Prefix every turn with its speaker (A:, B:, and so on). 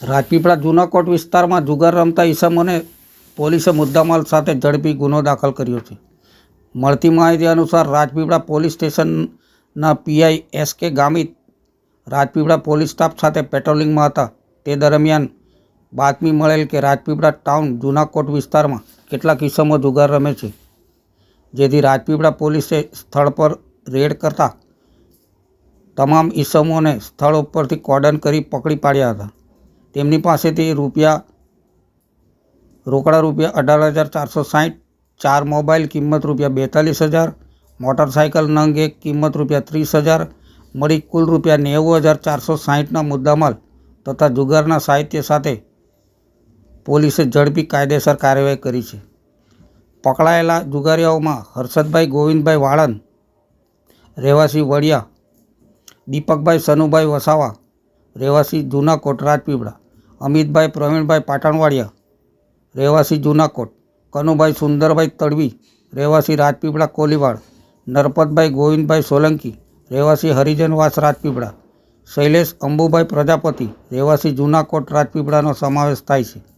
A: રાજપીપળા જૂનાકોટ વિસ્તારમાં જુગાર રમતા ઈસમોને પોલીસે મુદ્દામાલ સાથે ઝડપી ગુનો દાખલ કર્યો છે. મળતી માહિતી અનુસાર રાજપીપળા પોલીસ સ્ટેશનના PI S K Gamit Rajpipla police staff સાથે પેટ્રોલિંગમાં હતા. તે દરમિયાન બાતમી મળેલ કે રાજપીપળા ટાઉન જૂનાકોટ વિસ્તારમાં કેટલાક ઈસમો જુગાર રમે છે, જેથી રાજપીપળા પોલીસે સ્થળ પર રેડ કરતા તમામ ઈસમોને સ્થળ ઉપરથી કોર્ડન કરી પકડી પાડ્યા હતા. તેમની પાસેથી રૂપિયા, રોકડા રૂપિયા અઢાર હજાર ચારસો સાહીઠ, ચાર મોબાઈલ કિંમત રૂપિયા બેતાલીસ હજાર, મોટરસાયકલ નંગ એક કિંમત રૂપિયા ત્રીસ હજાર, મળી કુલ રૂપિયા નેવું હજાર ચારસો સાહીઠના મુદ્દામાલ તથા જુગારના સાહિત્ય સાથે પોલીસે ઝડપી કાયદેસર કાર્યવાહી કરી છે. પકડાયેલા જુગારીઓમાં હર્ષદભાઈ ગોવિંદભાઈ વાળંદ, રહેવાસી વડિયા, દીપકભાઈ સનુભાઈ વસાવા, રહેવાસી જૂનાકોટ રાજપીપળા અમિતભાઈ, પ્રવીણભાઈ પાટણવાડિયા, રહેવાસી જૂનાકોટ, કનુભાઈ સુંદરભાઈ તડવી, રહેવાસી રાજપીપળા કોલીવાડ, નરપતભાઈ ગોવિંદભાઈ સોલંકી, રહેવાસી હરિજનવાસ રાજપીપળા, શૈલેષ અંબુભાઈ પ્રજાપતિ, રહેવાસી જૂનાકોટ રાજપીપળાનો સમાવેશ થાય છે.